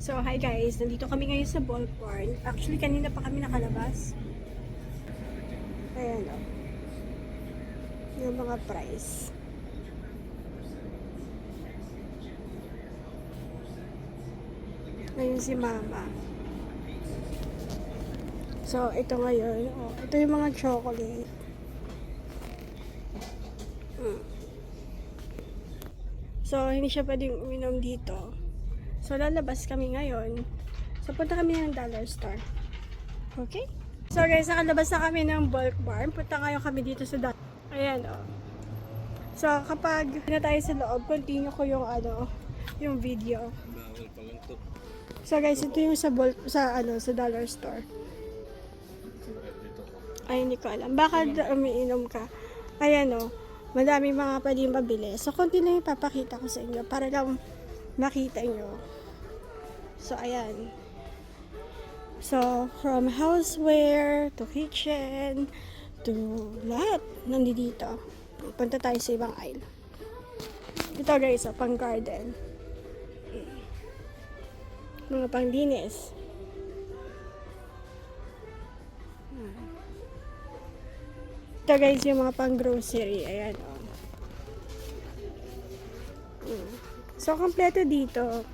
So, hi guys. Nandito kami ngayon sa ballpark. Actually, kanina pa kami nakalabas. Ayan o. Yung mga price. Ngayon si mama. So, ito ngayon. Oh, ito yung mga chocolate. Mm. So, hindi siya pwedeng uminom dito. So, lalabas kami ngayon. So, punta kami ng dollar store. Okay? So, guys, nakalabas na kami ng bulk barn. Punta ngayon kami dito sa dollar. Ayan, oh. So, kapag na tayo sa loob, continue ko yung, ano, yung video. Bawal pa lang to. So, guys, ito yung sa bulk, sa, ano, sa dollar store. Ay, hindi ko alam. Baka umiinom ka. Ayan, oh. Madami mga pwedeng mabili. So, konti lang yung papakita ko sa inyo para lang makita nyo. So, ayan. So, from houseware to kitchen to lahat nandito. Punta tayo sa ibang aisle. Ito guys, oh, pang garden. Mga pangdinis. Ito guys, yung mga pang grocery. Ayan, oh. Mm. So, kompleto dito.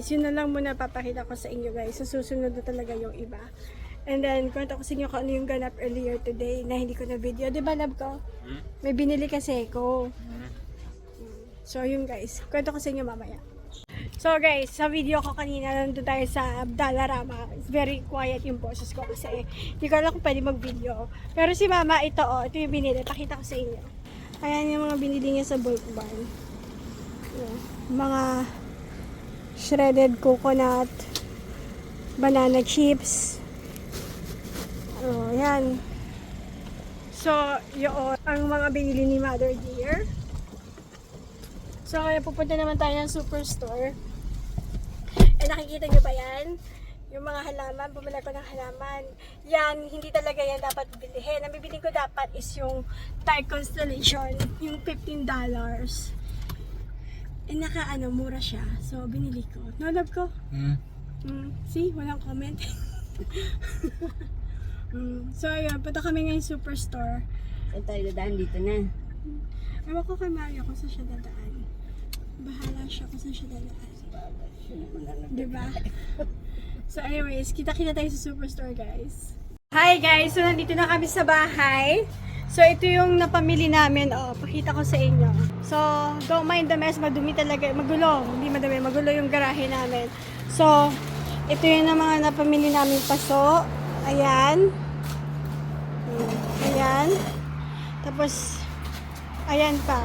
So, yun na lang muna papakita ko sa inyo guys. Sa susunod na talaga yung iba. And then, kwento ko sa inyo kung ano yung ganap earlier today na hindi ko na video. Di ba, love ko? Hmm? May binili kasi ko. Hmm? So, yun guys. Kwento ko sa inyo mamaya. So guys, sa video ko kanina, nandun tayo sa Abdalarama. It's very quiet yung boses ko kasi hindi ko alam kung pwede mag-video. Pero si mama, ito oh, ito yung binili. Pakita ko sa inyo. Ayan yung mga binili niya sa bulk barn. Mga shredded coconut, banana chips. Oh, yan. So, yun ang mga binili ni Mother Dear. So, kaya pupunta naman tayo ng superstore. Eh, nakikita nyo ba yan? Yung mga halaman, bumili ko ng halaman. Yan, hindi talaga yan dapat bilhin. Ang bibili ko dapat is yung Thai Constellation, yung $15. Eh, naka ano, mura siya. So, binili ko. No, love ko? Hmm? Mm, see, walang comment. mm, so, ayun, punta kami ngayon superstore. Saan tayo dadaan dito na? Ewan ko kay Mario kung saan siya dadaan. Bahala siya kung saan siya dadaan. Diba? So anyways, kita-kita tayo sa Superstore guys. Hi guys! So nandito na kami sa bahay. So ito yung napamili namin. Oh, pakita ko sa inyo. So, don't mind the mess. Madumi talaga. Magulo. Hindi madumi. Magulo yung garahe namin. So, ito yung na mga napamili namin paso. Ayan. Hmm, Ayan. Tapos, ayan pa.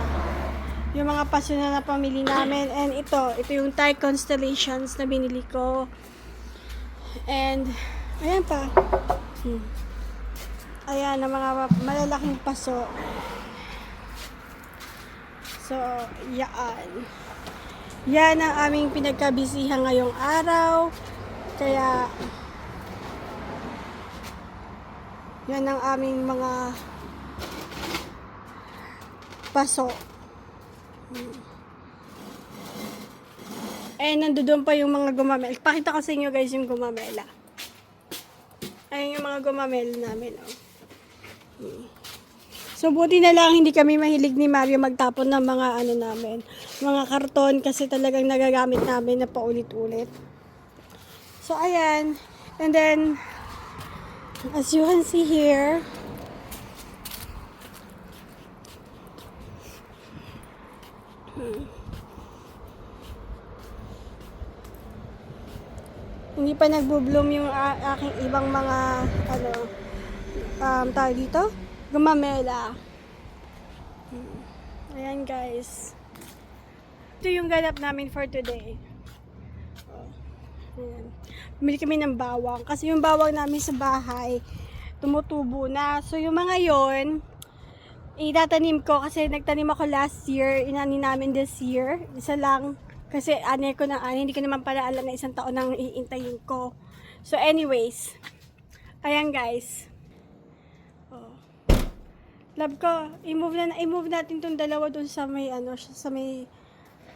Yung mga paso na napamili namin. And ito, ito yung Thai Constellations na binili ko. And, ayan pa. Hmm. Ayan, ang mga malalaking paso. So, yaan. Yan ang aming pinagkabisihan ngayong araw. Kaya, yan ang aming mga paso. Eh, nandoon pa yung mga gumamela. Pakita ko sa inyo guys yung gumamela. Ayun yung mga gumamela namin, oh. So, buti na lang hindi kami mahilig ni Mario magtapon ng mga ano namin, mga karton kasi talagang nagagamit namin na paulit-ulit. So, ayan. And then, as you can see here, hindi pa nagbo-bloom yung aking ibang mga ano um tawag dito gumamela. Hmm. ayan guys. Ito yung ganap namin for today. Oh. ayan. bumili kami ng bawang. Kasi yung bawang namin sa bahay tumutubo na. So yung mga yon itatanim ko kasi nagtanim ako last year. Inani namin this year. Isa lang. Kasi ani ko na ani hindi ko naman pala alam na isang taon nang iintayin ko. So anyways. Ayan guys. Love ko i-move na i-move natin tong dalawa dun sa may ano sa may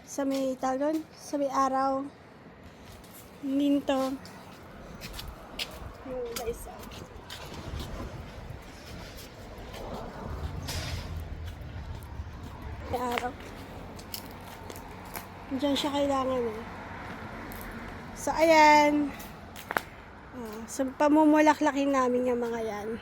sa may talon sa may araw Ninto. Yung isa. May araw. Diyan siya kailangan eh. So, ayan. Ah, so, pamumulaklakin namin yung mga yan.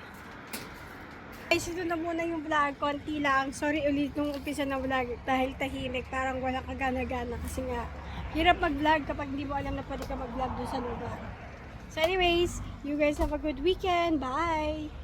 Guys, ito na muna yung vlog. Konti lang. Sorry ulit nung umpisa ng vlog dahil tahimik. Parang wala kagana-gana kasi nga hirap mag-vlog kapag hindi mo alam na pwede ka mag-vlog doon sa lugar. So anyways, you guys have a good weekend. Bye!